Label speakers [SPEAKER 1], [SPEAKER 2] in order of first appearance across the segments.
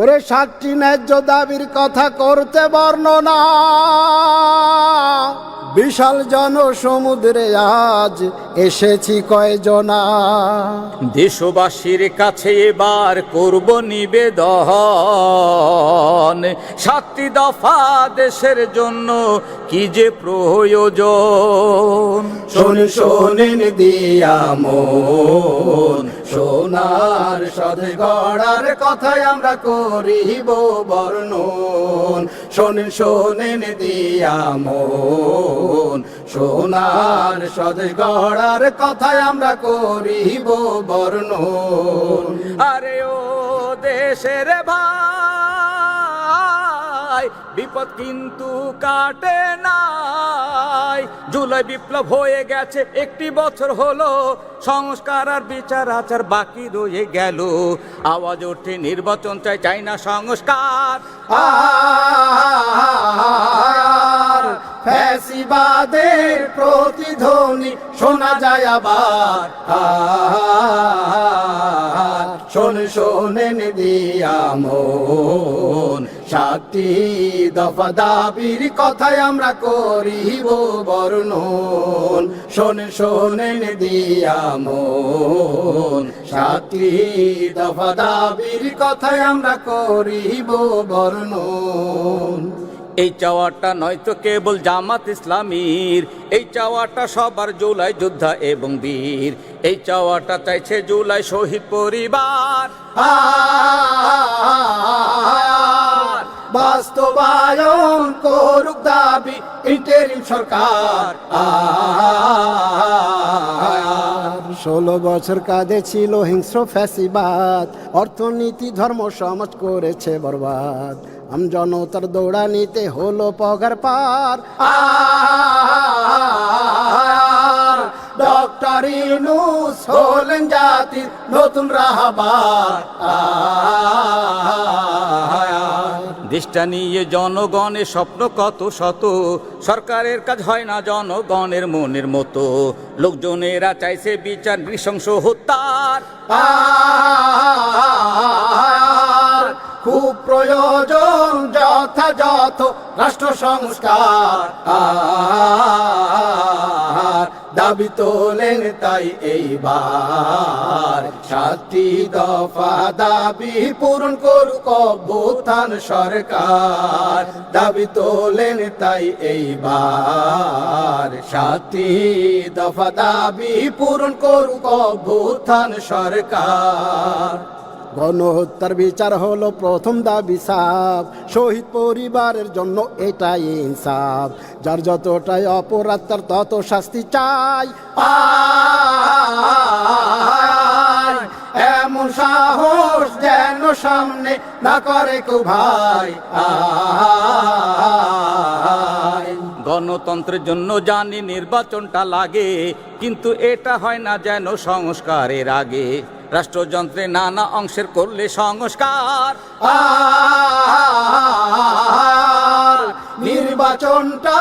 [SPEAKER 1] ওরে সাতটি ন্যায্য দাবির কথা করতে বর্ণনা। বিশাল জনসমুদ্রে আজ এসেছি কয়জনা।
[SPEAKER 2] দেশবাসীর কাছে এবার করব নিবেদন। সাতটি দফা দেশের জন্য কি যে প্রয়োজন।
[SPEAKER 1] শোন শোনেন দিয়া মন। সোনার সদে গড়ার কথাই আমরা করিব বর্ণন। শোনেন শোনেন দিয়া মন। সোনার সদে গড়ার কথাই আমরা করিব বর্ণন।
[SPEAKER 2] আরে ও দেশের ভাই, বিপদ কিন্তু কাটে নাই। জুলাই বিপ্লব হয়ে গেছে, একটি বছর হলো, সংস্কার আর বিচার আচার বাকি রয়ে গেল। আওয়াজ ওঠে, নির্বাচন চাই চাই না সংস্কার।
[SPEAKER 1] ফ্যাসিবাদের প্রতিধ্বনি শোনা যায় আবার। শোন শোনেন দিয়া মন। সাতটি দফা দাবির কথাই আমরা করিব বর্ণন। শোন শোনেন দিয়া মন। সাতটি দফা দাবির কথাই আমরা করিব বর্ণন।
[SPEAKER 2] এই চাওয়াটা নয়তো কেবল জামাত ইসলামীর। এই চাওয়াটা সবার জুলাই যোদ্ধা এবং বীর। এই চাওয়াটা চাইছে জুলাই শহীদ পরিবার।
[SPEAKER 1] বাস্তবায়ন করুক দাবি ইন্টারিম সরকার। আর ষোলো বছর কাঁধে ছিল হিংস্র ফ্যাসিবাদ। অর্থনীতি, ধর্ম, সমাজ করেছে বরবাদ। আম জনতার দৌড়ানিতে হলো পগার পার। ডক্টর ইউনুস হলেন জাতির নতুন রাহবার।
[SPEAKER 2] দেশটা নিয়ে জনগণের স্বপ্ন কত শত? সরকারের কাজ হয় না জনগণের মনের মতো। লোকজনেরা চাইছে বিচার, নৃশংস হত্যার
[SPEAKER 1] খুব প্রয়োজন যথাযথ রাষ্ট্র সংস্কার। দাবি তোলেন তাই এইবার। সাতটি দফা দাবি পূরণ করুক অভ্যুত্থান সরকার। দাবি তোলেন তাই এইবার। সাতটি দফা দাবি পূরণ করুক অভ্যুত্থান সরকার। গণহত্যার বিচার হলো প্রথম দাবি সাপ। শহীদ পরিবারের জন্য এটাই ইনসাফ। যার যতটাই অপরাধ, তার তত শাস্তি চাই। এমন সাহস যেন সামনে না করে কো ভাই।
[SPEAKER 2] গণতন্ত্রের জন্য জানি নির্বাচনটা লাগে, কিন্তু এটা হয় না যেন সংস্কারের আগে। রাষ্ট্রযন্ত্রে নানা অংশের করলে সংস্কার।
[SPEAKER 1] নির্বাচনটা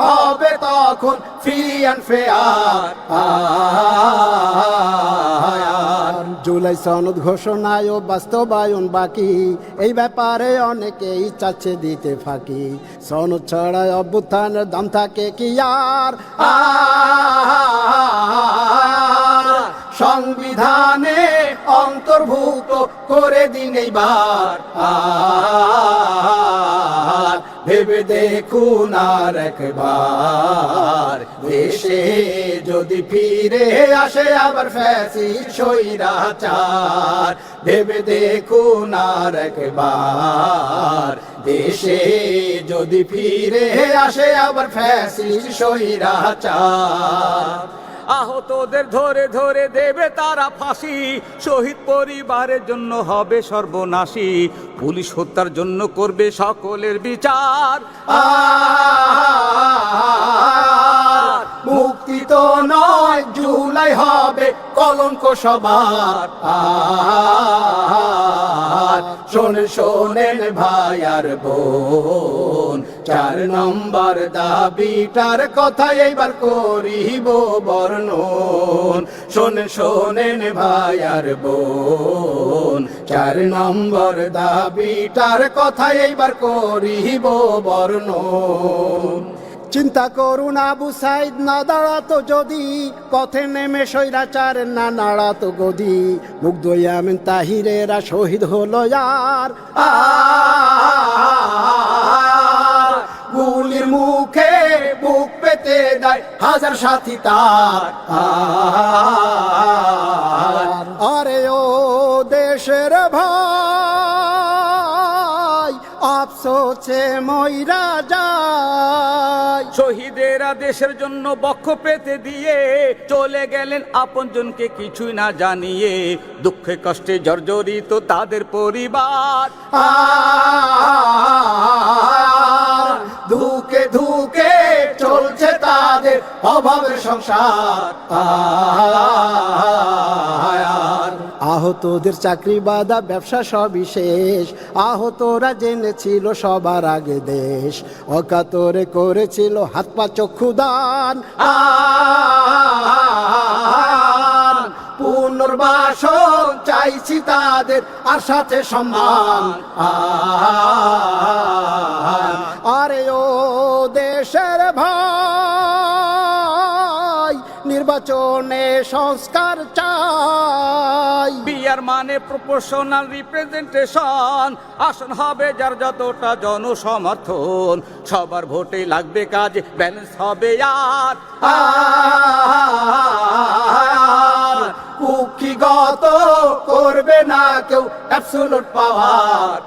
[SPEAKER 1] হবে তখন ফ্রি অ্যান্ড ফেয়ার জুলাই সনদ ঘোষণায় ও বাস্তবায়ন বাকি। এই ব্যাপারে অনেকেই চাচ্ছে দিতে ফাঁকি। সনদ ছড়ায় অভ্যুত্থানের দাম থাকে কি আর আর? সংবিধানে অন্তর্ভুক্ত করে দিন এইবার। ভেবে দেখুন আর একবার, দেশে যদি ফিরে আসে আবার ফ্যাসি সৈরাচার ভেবে দেখুন আর একবার, দেশে যদি ফিরে আসে আবার ফ্যাসি সৈরাচার
[SPEAKER 2] আহতদের ধরে ধরে দেবে তারা ফাঁসি। শহীদ পরিবারের জন্য হবে সর্বনাশী। পুলিশ হত্যার জন্য করবে সকলের বিচার।
[SPEAKER 1] মুক্তি তো নয়, জুলাই হবে কলঙ্ক সবার। শোনেন শোনেন ভাই আর বোন চার নম্বর দাবিটার কথা এইবার করিব বর্ণন। শোনেন শোনেন ভাই আর বোন চার নম্বর দাবিটার কথা এইবার করিব বর্ণন। চিন্তা করুন আবু সাইদ না দাঁড়াতো যদি পথে নেমে সৈরাচার না নাড়াতো গদি। মুগ্ধ ইয়ামিন তাহিরেরা শহীদ হলো আর আর দেয় হাজার সাথী তার। আর ও দেশের ভাই আফসোসে ময়রা যায়।
[SPEAKER 2] শহীদেরা দেশের জন্য বক্ষ পেতে দিয়ে চলে গেলেন আপনজনকে কিছুই না জানিয়ে। দুঃখে কষ্টে জর্জরিত তাদের পরিবার।
[SPEAKER 1] ধুকে ধুকে চলছে তাদের অভাবের সংসার। আহতদের চাকরি বাধা ব্যবসা সবই শেষ। আহতরা জেনেছিল সবার আগে দেশ। অকাতরে করেছিল হাত পা চক্ষু দান। পুনর্বাসন চাইছি তাদের আর সাথে সম্মান আরে ও দেশের নির্বাচনে সংস্কার চাই
[SPEAKER 2] বিয়ার মানে প্রপোর্শনাল রিপ্রেজেন্টেশন আসন হবে যার যতটা জনসমর্থন সবার ভোটে লাগবে কাজ ব্যালেন্স হবে আর
[SPEAKER 1] কুক্ষিগত করবে না কেউ অ্যাবসোলুট পাওয়ার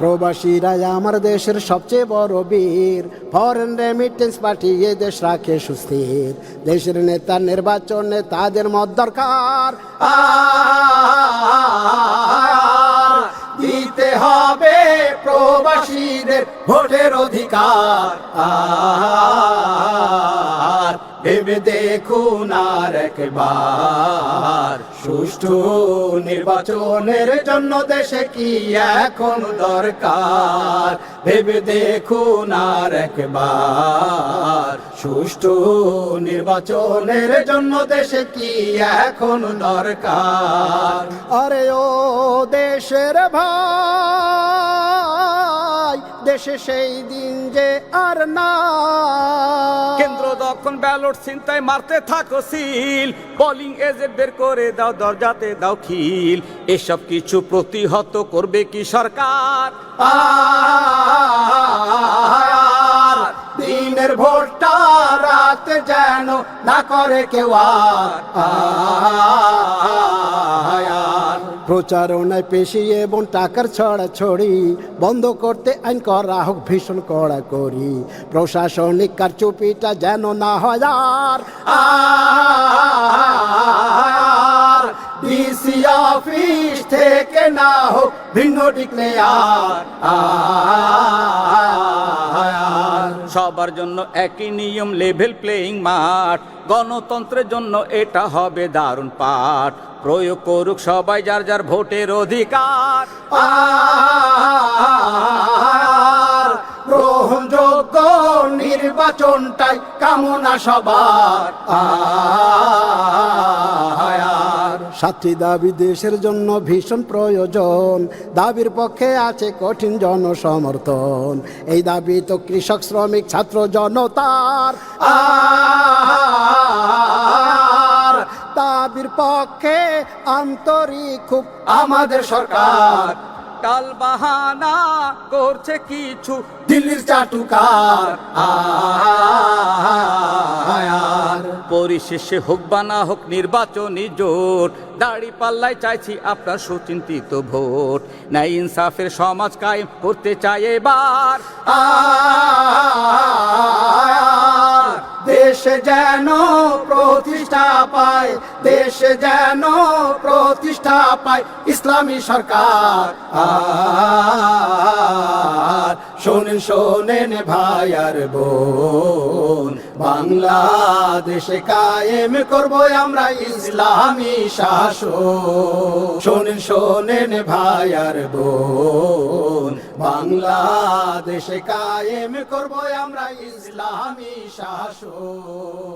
[SPEAKER 1] প্রবাসীরা আমার দেশের সবচেয়ে বড় বীর ফরেন রেমিটেন্স পাঠিয়ে দেশ রাখে সুস্থির দেশের নেতা নির্বাচনে তাদের মত দরকার আর দিতে হবে প্রবাসীদের ভোটের অধিকার। আর ভেবে দেখুন আর একবার, সুষ্ঠু নির্বাচনের জন্য দেশে কি এখন দরকার? ভেবে দেখুন আর একবার, সুষ্ঠু নির্বাচনের জন্য দেশে কি এখন দরকার? আরে ও দেশের ভাই দেশে সেই দিন যে আর না
[SPEAKER 2] কেন্দ্র যখন ব্যালট চিন্তায় মারতে থাকো সিল। বোলিং এজেন্ট বের করে দাও দরজাতে দাও খিল। এসব কিছু প্রতিহত করবে কি সরকার?
[SPEAKER 1] দিনের ভোটটা রাতে যেন না করে কেউ আর। প্রচারণায় পেশি এবং টাকার ছড়া ছড়ি। বন্ধ করতে আইন করা হোক, ভীষণ কড়া করি প্রশাসনিক কারচুপিটা যেন না হয় আর ডিসি অফিস থেকে না হোক, ভিন্ন আর
[SPEAKER 2] সবার জন্য একই নিয়ম, লেভেল প্লেইং মাঠ। গণতন্ত্রের জন্য এটা হবে দারুণ পাঠ। প্রয়োগ করুক সবাই যার যার ভোটের অধিকার।
[SPEAKER 1] গ্রহণযোগ্য নির্বাচনটাই কামনা সবার। সাতটি দাবি দেশের জন্য ভীষণ প্রয়োজন। দাবির পক্ষে আছে কঠিন জনসমর্থন। এই দাবি তো কৃষক, শ্রমিক, ছাত্র, জনতার। আর দাবির পক্ষে আন্তরিক খুব আমাদের সরকার
[SPEAKER 2] টাল বাহানা করছে কিছু
[SPEAKER 1] দিল্লির চাটুকার
[SPEAKER 2] পরিশেষে হোক বা না হোক নির্বাচনী জোট দাড়ি পাল্লায় চাইছি আপনার সুচিন্তিত ভোট না ইনসাফের সমাজ কায়েম করতে চাই এবার
[SPEAKER 1] আর দেশে যেন প্রতিষ্ঠা পায়, দেশে যেন প্রতিষ্ঠা পায়, ইসলামী সরকার। শোনেন শোনেন ভাই আর বোন, বাংলাদেশে কায়েম করব আমরা ইসলামী শাসন। শোনেন শোনেন ভাই আর বোন, বাংলাদেশে কায়েম করব আমরা ইসলামী শাসন।